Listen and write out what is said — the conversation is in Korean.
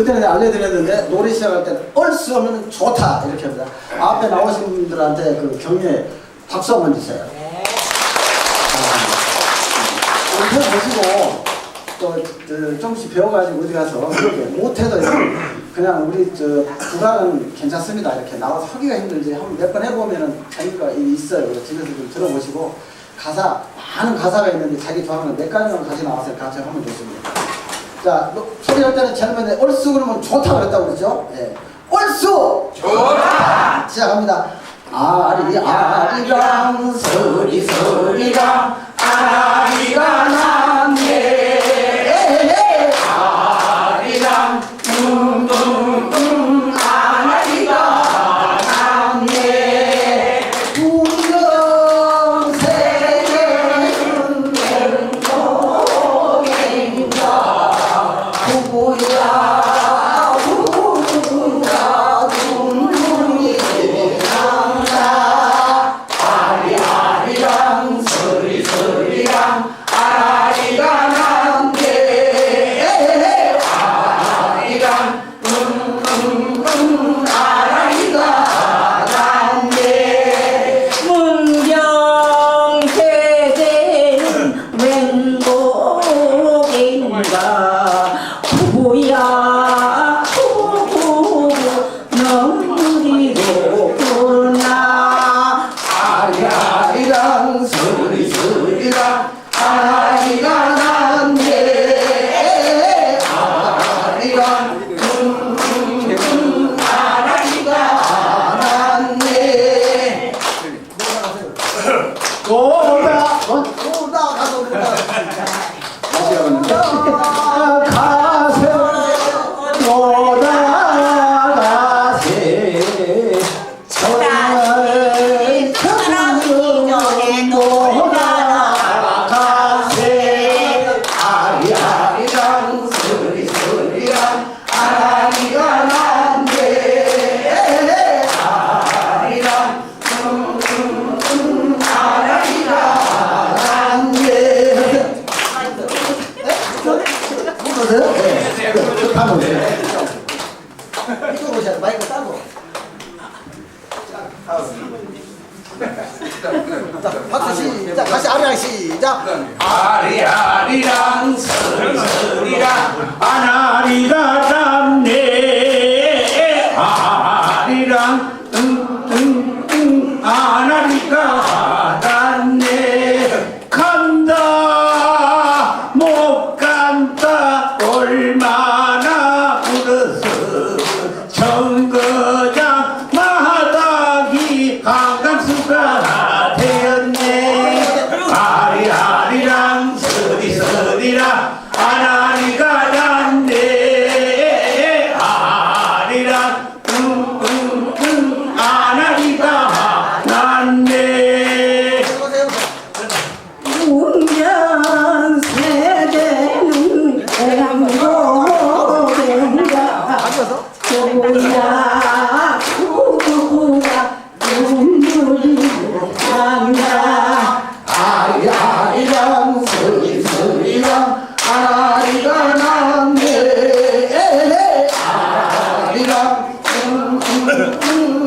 그때는 알려드렸는데 노래 시작할 때는 얼쑤 하면 좋다 이렇게 합니다. 앞에 나오신 분들한테 그 격려에 박수 한번 주세요. 아, 이렇게 보시고 또 그, 조금씩 배워가지고 어디 가서 이렇게 못해도 이렇게 그냥 우리 저 국악은 괜찮습니다 이렇게 나와서 하기가 힘들지 한번 몇번 해보면은 재미가 있어요. 집에서 좀 들어보시고 가사 많은 가사가 있는데 자기 좋아하는 몇 가지만 가지 나와서 같이 하면 좋습니다. 자 너- 소리 할 때는 먼저 얼쑤 그러면 좋다 그랬다고 그러죠? 예. 얼쑤 좋다 시작합니다. 아리 아리랑 서리 서리랑 아리가 모르세요? 네. 다 모르세요. 이거 보세요. 마이크 따고. 자, 박수 시작. 다시 아리랑 시작. 아리아리랑 서리서리랑 아나리가 만네. 육년 세대는 대한민국인가 조야 구구가 눈물이 난다. 아야 이런 슬슬이야. 아리가 났네. 아리랑. 음, 음, 음.